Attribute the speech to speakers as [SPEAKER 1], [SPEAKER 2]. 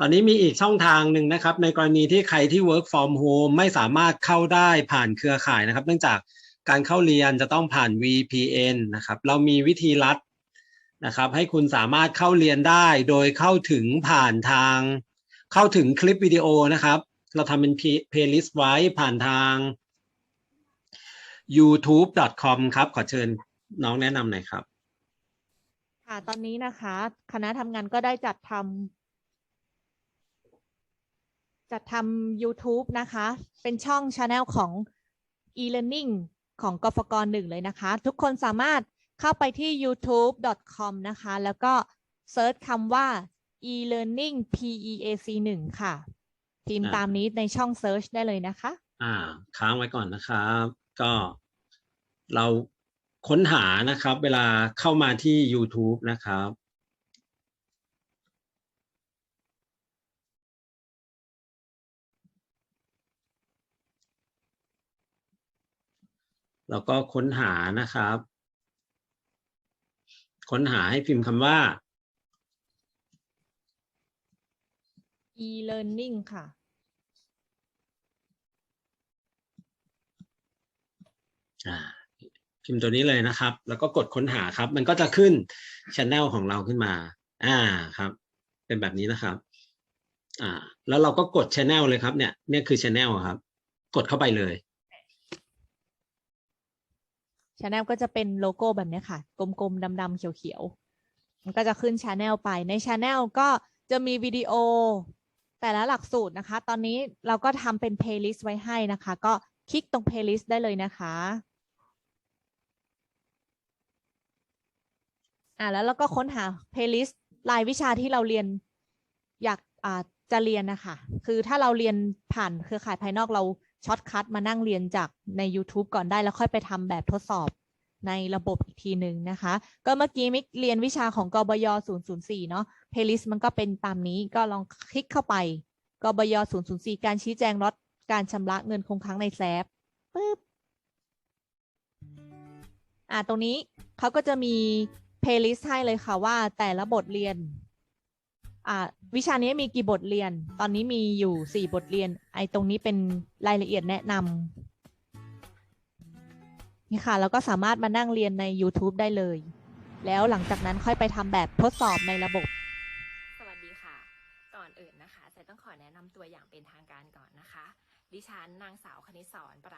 [SPEAKER 1] ตอนนี้มีอีกช่องทางหนึ่งนะครับ ในกรณีที่ใครที่ work from home ไม่สามารถเข้าได้ผ่านเครือข่ายนะครับ เนื่องจากการเข้าเรียนจะต้องผ่าน VPN นะครับ เรามีวิธีลัดนะครับ ให้คุณสามารถเข้าเรียนได้ โดยเข้าถึงผ่านทาง เข้าถึงคลิปวิดีโอนะครับ เราทำเป็น playlist ไว้ผ่านทาง youtube.com ครับ ขอเชิญน้องแนะนำหน่อยครับ
[SPEAKER 2] ค่ะ ตอนนี้นะคะ คณะทำงานก็ได้จัดทำ จัดทำ YouTube นะคะ เป็นช่อง Channel ของ e-learning ของกฟกหนึ่งเลยนะคะ ทุกคนสามารถเข้าไปที่ youtube.com นะคะ แล้วก็เซิร์ชคำว่า e-learning PEAC หนึ่งค่ะ พิมพ์ตามนี้ในช่องเซิร์ชได้เลยนะคะ
[SPEAKER 1] อ่า ค้างไว้ก่อนนะครับ ก็เราค้นหานะครับ เวลาเข้ามาที่ YouTube นะครับ แล้วก็ค้นหานะครับ ค้นหาให้พิมพ์คำว่า
[SPEAKER 2] e-learning ค่ะ
[SPEAKER 1] อ่าพิมพ์ตัวนี้เลยนะครับ แล้วก็กดค้นหาครับ มันก็จะขึ้นช anel ของเราขึ้นมา อ่าครับ เป็นแบบนี้นะครับ อ่า แล้วเราก็กดช anel เลยครับ เนี่ย เนี่ยคือช anel อะครับ กดเข้าไปเลย
[SPEAKER 2] ชาแนลก็จะเป็นโลโก้แบบนี้ค่ะ กลมๆดำๆเขียวๆ มันก็จะขึ้นชาแนลไปในชาแนลก็จะมีวิดีโอ แต่ละหลักสูตรนะคะ ตอนนี้เราก็ทำเป็น playlist ไว้ให้นะคะ ก็คลิกตรง playlist ได้เลยนะคะอ่าแล้วเราก็ค้นหา playlist รายวิชาที่เราเรียนอยากอ่าจะเรียนนะคะ คือถ้าเราเรียนผ่านเครือข่ายภายนอกเราช็อตคัทมานั่งเรียนจากใน YouTube ก่อนได้แล้วค่อยไปทำแบบทดสอบ ในระบบอีกทีหนึ่งนะคะ ก็เมื่อกี้มิกเรียนวิชาของกบย004 เนาะ playlist มันก็เป็นตามนี้ก็ลองคลิกเข้าไปกบย004 การชี้แจงลดการชำระเงินคงค้างในแซฟปึ๊บอ่าตรงนี้เขาก็จะมี playlist ให้เลยค่ะว่าแต่ละบทเรียนอ่าวิชานี้มีกี่บทเรียน ตอนนี้มีอยู่สี่บทเรียน ไอ้ตรงนี้เป็นรายละเอียดแนะนำ นี่ค่ะ แล้วก็สามารถมานั่งเรียนใน YouTube ได้เลย แล้วหลังจากนั้นค่อยไปทำแบบทดสอบในระบบ
[SPEAKER 3] สวัสดีค่ะ ก่อนอื่นนะคะสายต้องขอแนะนำตัวอย่างเป็นทางการก่อนนะคะ ดิฉันนางสาวคณิตศรประ